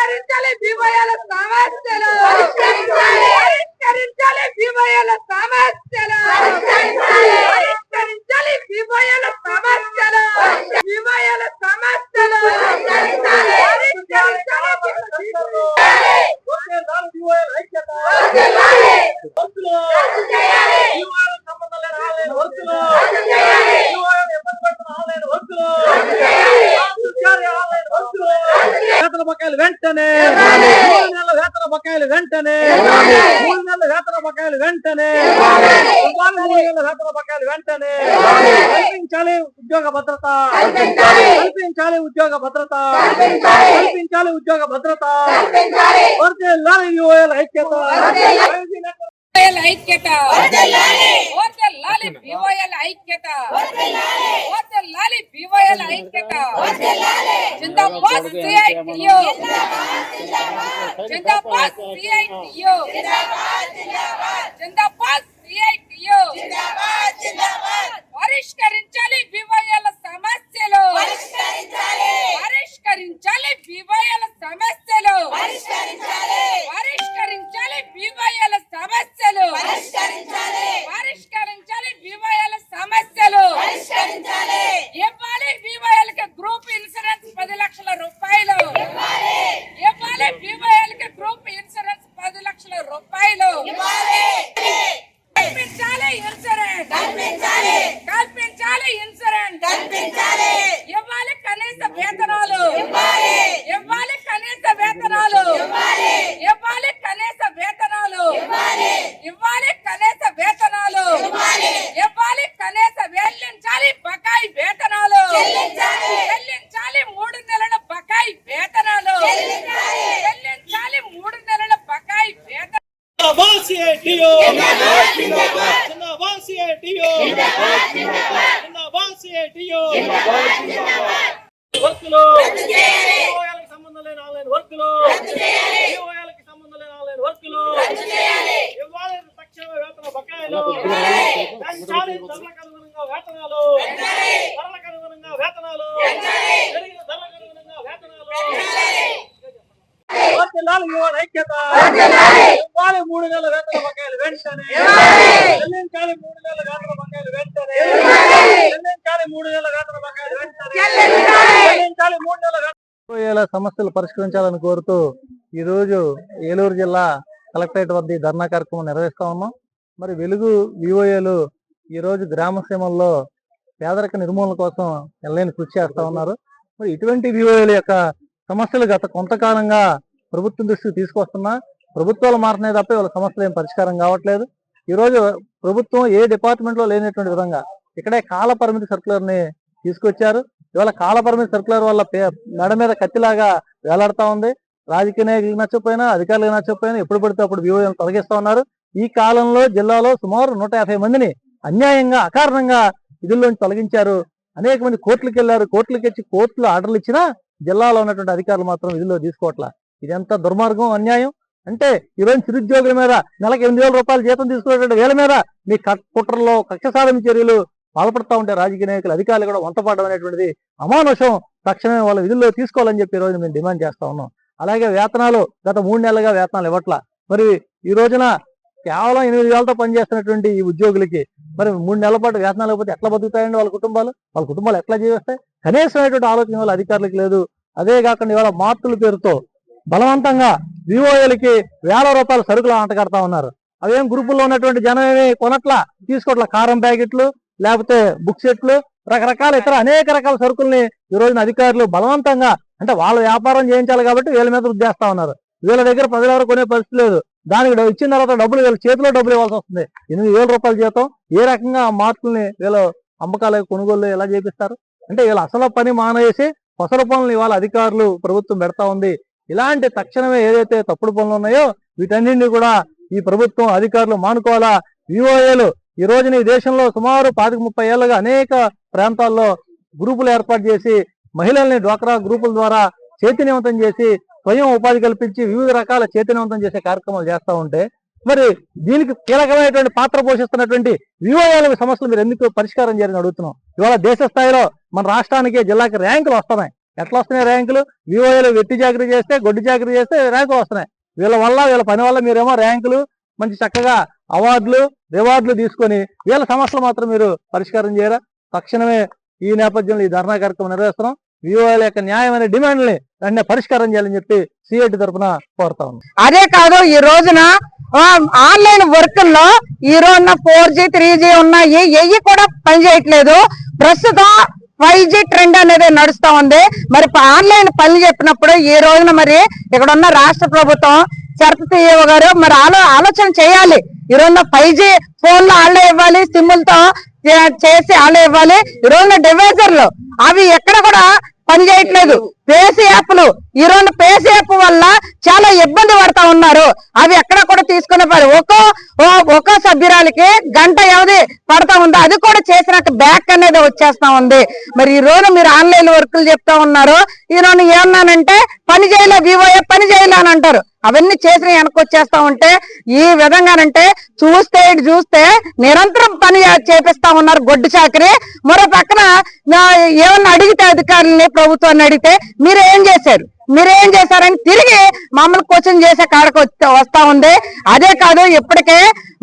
పరిష్కరించాలి భీమయాల సమస్యలు పరిష్కరించాలి. భీమయాల సమస్యలు పరిష్కరించాలి. భీమయాల సమస్యలు భీమయాల సమస్యలు పరిష్కరించాలి. వేతన బకాయిలు వెంటనే. మూడు నెలల వేతన బకాయిలు వెంటనే. మూడు నెలల వేతన బకాయిలు వెంటనే. మూడు నెలల వేతన బకాయిలు వెంటనే. కల్పించాలి ఉద్యోగ భద్రత. కల్పించాలి. ఉద్యోగ భద్రత. కల్పించాలి. ఉద్యోగ భద్రత. యువల ఐక్యత. ఐక్యత. ఐక్యత. ఐక్యత. పరిష్కరించాలి భీమయాల సమస్యలు పరిష్కరించాలి భీమయాల సమస్యలు పరిష్కరించాలి భీమయాల సమస్యలు పరిష్కరించాలి భీమయాల సమస్యలు ఇవ్వాలి భీమయాలకి గ్రూప్ ఇన్సూరెన్స్ పది లక్షల రూపాయలు ఇవ్వాలి భీమయాలకి గ్రూప్ ఇన్సూరెన్స్ పది లక్షల రూపాయలు కల్పించాలి ఇన్సూరెన్స్ కల్పించాలి ఇన్సూరెన్స్ ఇవ్వాలి కనీస వేతనాలు ఇవ్వాలి కనీస వేతనాలు ఇవ్వాలి కనీస వేతనాలు ఇవ్వాలి కనీస వేతనాలు ఇవ్వాలి కనీస చెల్లించాలి బకాయి వేతనాలు చెల్లించాలి మూడు నెలల బకాయి వేతనాలు చెల్లించాలి మూడు నెలల బకాయి వేతనాలు జిందాబాద్ సిఐటియు జిందాబాద్ సిఐటియు జిందాబాద్. సిఐటియు వర్కులు సంబంధం లేని ఆన్లైన్ వర్కులు ఈఓఎల్కి సంబంధం లేని ఆన్లైన్ వర్కులు ఇవ్వాలి తక్షణ వేతన బకాయిలు పెంచాలి ధరలకు అనుగుణంగా వేతనాలు ధరలకు అనుగుణంగా వేతనాలు పెరిగిన ధరలకు అనుగుణంగా వేతనాలు యువన ఐక్యత ఇవ్వాలి మూడు నెలల వేతన బకాయిలు వెంటనే. చెల్లించాలి మూడు నెలల వేతన బకాయిలు వెంటనే. చెల్లించాలి మూడు నెలల వేతన బకాయిలు వెంటనే. చెల్లించాలి మూడు వేతన సమస్యలు పరిష్కరించాలని కోరుతూ ఈ రోజు ఏలూరు జిల్లా కలెక్టరేట్ వద్ద ధర్నా కార్యక్రమం నిర్వహిస్తా ఉన్నాం. మరి వెలుగు వివోఏలు ఈ రోజు గ్రామ సీమల్లో పేదరిక నిర్మూలన కోసం ఎల్లైన కృషి చేస్తా ఉన్నారు. మరి ఇటువంటి వివోఏల యొక్క సమస్యలు గత కొంతకాలంగా ప్రభుత్వం దృష్టికి తీసుకొస్తున్నా ప్రభుత్వాలు మారుతున్నాయి తప్ప వాళ్ళ సమస్యలు ఏం పరిష్కారం కావట్లేదు. ఈరోజు ప్రభుత్వం ఏ డిపార్ట్మెంట్లో లేనటువంటి విధంగా ఇక్కడే కాల పరిమితి తీసుకొచ్చారు. ఇవాళ కాల పరిమితి సర్కులర్ వల్ల పే- మెడ మీద కత్తిలాగా వేలాడుతూ ఉంది. రాజకీయ నాయకులు నచ్చకపోయినా అధికారులకు నచ్చకపోయినా ఎప్పుడు పడితే అప్పుడు వివోలను తొలగిస్తూ ఉన్నారు. ఈ కాలంలో జిల్లాలో సుమారు నూట యాభై మందిని అన్యాయంగా అకారణంగా విధుల్లోంచి తొలగించారు. అనేక మంది కోర్టులకు వెళ్ళారు. కోర్టులకు వచ్చి కోర్టులు ఆర్డర్లు ఇచ్చినా జిల్లాలో ఉన్నటువంటి అధికారులు మాత్రం విధుల్లో తీసుకోవట్లా. ఇదంతా దుర్మార్గం అన్యాయం? అంటే ఈరోజు నిరుద్యోగుల మీద నెలకు ఎనిమిది వేల రూపాయలు జీతం తీసుకునేటువంటి వేల మీద మీ క- కుట్రలో కక్ష సాధన చర్యలు పాల్పడతా ఉంటే రాజకీయ నాయకులు అధికారులు కూడా వంతపడడం అనేటువంటిది అమానుషం తక్షణమే వాళ్ళ విధుల్లో తీసుకోవాలని చెప్పి ఈరోజు రోజు మేము డిమాండ్ చేస్తా ఉన్నాం. అలాగే వేతనాలు గత మూడు నెలలుగా వేతనాలు ఇవ్వట్లా. మరి ఈ రోజున కేవలం ఎనిమిది వేలతో పనిచేస్తున్నటువంటి ఈ ఉద్యోగులకి మరి మూడు నెలల పాటు వేతనాలు ఇవ్వకపోతే ఎట్లా బతుకుతాయండి వాళ్ళ కుటుంబాలు? వాళ్ళ కుటుంబాలు ఎట్లా జీవిస్తాయి? కనీసమైనటువంటి ఆలోచన వాళ్ళ అధికారులకు లేదు. అదే కాకుండా ఇవాళ మార్పుల పేరుతో బలవంతంగా వివోఏలకి వేల రూపాయల సరుకులు అంటగడతా ఉన్నారు. అవేం గ్రూపుల్లో ఉన్నటువంటి జనం ఏమి కొనట్లా? తీసుకోవట్లా కారం ప్యాకెట్లు లేకపోతే బుక్ సెట్లు రకరకాల ఇతర అనేక రకాల సరుకుల్ని ఈ రోజున అధికారులు బలవంతంగా అంటే వాళ్ళ వ్యాపారం చేయించాలి కాబట్టి వీళ్ళ మీద వృద్ధేస్తా ఉన్నారు. వీళ్ళ దగ్గర ప్రజలు ఎవరు కొనే పరిస్థితి లేదు. దానికి ఇచ్చిన తర్వాత డబ్బులు వీళ్ళ చేతిలో డబ్బులు ఇవ్వాల్సి వస్తుంది. ఎనిమిది వేల రూపాయల జీతం. ఏ రకంగా ఆ మార్కుల్ని వీళ్ళు అమ్మకాలు కొనుగోలు ఎలా చేపిస్తారు? అంటే వీళ్ళు అసలు పని మానేసి కొసల పనులు ఇవాళ అధికారులు ప్రభుత్వం పెడతా ఉంది. ఇలాంటి తక్షణమే ఏదైతే తప్పుడు పనులు ఉన్నాయో వీటన్నింటినీ కూడా ఈ ప్రభుత్వం అధికారులు మానుకోవాలా? విఓఏలు ఈ రోజున ఈ దేశంలో సుమారు పాతిక ముప్పై ఏళ్ళగా అనేక ప్రాంతాల్లో గ్రూపులు ఏర్పాటు చేసి మహిళల్ని డ్వాక్రా గ్రూపుల ద్వారా చైతన్యవంతం చేసి స్వయం ఉపాధి కల్పించి వివిధ రకాల చైతన్యవంతం చేసే కార్యక్రమాలు చేస్తూ ఉంటే మరి దీనికి కీలకమైనటువంటి పాత్ర పోషిస్తున్నటువంటి వివోఏల సమస్యలు మీరు ఎందుకు పరిష్కారం చేయాలని అడుగుతున్నాం? ఇవాళ దేశ స్థాయిలో మన రాష్ట్రానికి జిల్లాకి ర్యాంకులు వస్తున్నాయి. ఎట్లా వస్తున్నాయి ర్యాంకులు? వివోలు వెట్టి జాగ్రత్త చేస్తే గొడ్డు జాగ్రత్త చేస్తే ర్యాంకులు వస్తున్నాయి. వీళ్ళ వల్ల వీళ్ళ పని వల్ల మీరేమో ర్యాంకులు మంచి చక్కగా అవార్డులు రివార్డులు తీసుకొని వీళ్ళ సమస్యలు మాత్రం మీరు పరిష్కారం చేయరా? తక్షణమే ఈ నేపథ్యంలో ఈ ధర్నా కార్యక్రమం నిర్వహిస్తున్నాం. వివోఏల యొక్క న్యాయమైన డిమాండ్ని వెంటనే పరిష్కారం చేయాలని చెప్పి సిఐటి తరఫున కోరుతా ఉన్నాం. అదే కాదు ఈ రోజున ఆ, ఆన్లైన్లో ఈ రోజున ఫోర్ జీ త్రీ జీ ఉన్నాయి. ఎయ్యి కూడా పనిచేయట్లేదు. ప్రస్తుతం ఫైవ్ జీ ట్రెండ్ అనేది నడుస్తా ఉంది. మరి ఆన్లైన్ పని చెప్పినప్పుడు ఈ రోజున మరి ఇక్కడ ఉన్న రాష్ట్ర ప్రభుత్వం చరత సీఈఓ గారు మరి ఆలో ఆలోచన చేయాలి. ఈ రోజున ఫైవ్ జీ ఫోన్లు ఆళ్ళే ఇవ్వాలి సిమ్ములతో చేసి ఆళ్ళే ఇవ్వాలి. ఈ రోజున డివైజర్లు అవి ఎక్కడ కూడా పని చేయట్లేదు. పేసి యాప్లు ఈ రోజున పేసి యాప్ వల్ల చాలా ఇబ్బంది పడతా ఉన్నారు. అవి ఎక్కడ కూడా తీసుకునే పని ఒక్కో ఒక్కో సభ్యురాలకి గంట వ్యవధి పడతా ఉంది. అది కూడా చేసినట్టు బ్యాక్ అనేది వచ్చేస్తా ఉంది. మరి ఈ రోజు మీరు ఆన్లైన్ వర్కులు చెప్తా ఉన్నారు. ఈ రోజు ఏమన్నానంటే పని చేయలే వివోఏ పని చేయలే అని అంటారు. అవన్నీ చేసిన వెనకొచ్చేస్తా వచ్చేస్తా ఉంటే ఈ విధంగానంటే చూస్తే ఇటు చూస్తే నిరంతరం పని చేపిస్తా ఉన్నారు గొడ్డు చాకరి. మరో పక్కన ఏమన్నా అడిగితే అధికారులని ప్రభుత్వాన్ని అడిగితే మీరు ఏం చేశారు? మీరు ఏం చేశారని తిరిగి మమ్మల్ని క్వశ్చన్ చేసే కాడకు వస్తా ఉంది. అదే కాదు ఇప్పటికే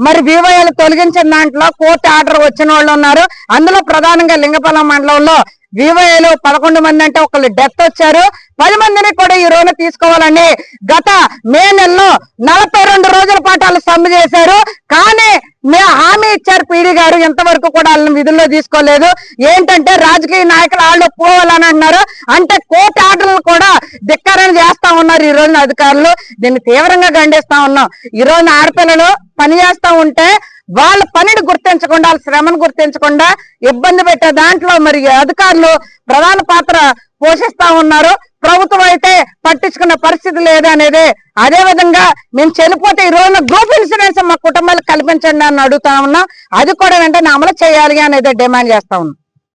మరి బీవైలు తొలగించిన దాంట్లో కోర్టు ఆర్డర్ వచ్చిన వాళ్ళు ఉన్నారు. అందులో ప్రధానంగా లింగపాలెం మండలంలో వివోఏలు పదకొండు మంది అంటే ఒకళ్ళు డెత్ వచ్చారు. పది మందిని కూడా ఈ రోజున తీసుకోవాలని గత మే నెలలో నలభై రెండు రోజుల పాటు వాళ్ళు సమ్మె చేశారు. హెచ్ఆర్ పీడి గారు ఎంతవరకు కూడా వాళ్ళని విధుల్లో తీసుకోలేదు. ఏంటంటే రాజకీయ నాయకులు వాళ్ళు పోవాలని అంటున్నారు అంటే కోర్టు ఆర్డర్లు కూడా ధిక్కారం చేస్తా ఉన్నారు ఈ రోజున అధికారులు. దీన్ని తీవ్రంగా ఖండిస్తా ఉన్నాం. ఈ రోజున ఆడపిల్లలు పని చేస్తా ఉంటే వాళ్ళ పనిని గుర్తించకుండా వాళ్ళ శ్రమను గుర్తించకుండా ఇబ్బంది పెట్టే దాంట్లో మరి అధికారులు ప్రధాన పాత్ర పోషిస్తా ఉన్నారు. ప్రభుత్వం అయితే పట్టించుకున్న పరిస్థితి లేదనేది అనేది అదే విధంగా మేము చనిపోతే ఈ రోజున గ్రూప్ ఇన్సూరెన్స్ మా కుటుంబాలకు కల్పించండి అని అడుగుతా ఉన్నా అది కూడా వెంటనే అమలు చేయాలి అనేది డిమాండ్ చేస్తా ఉన్నాం.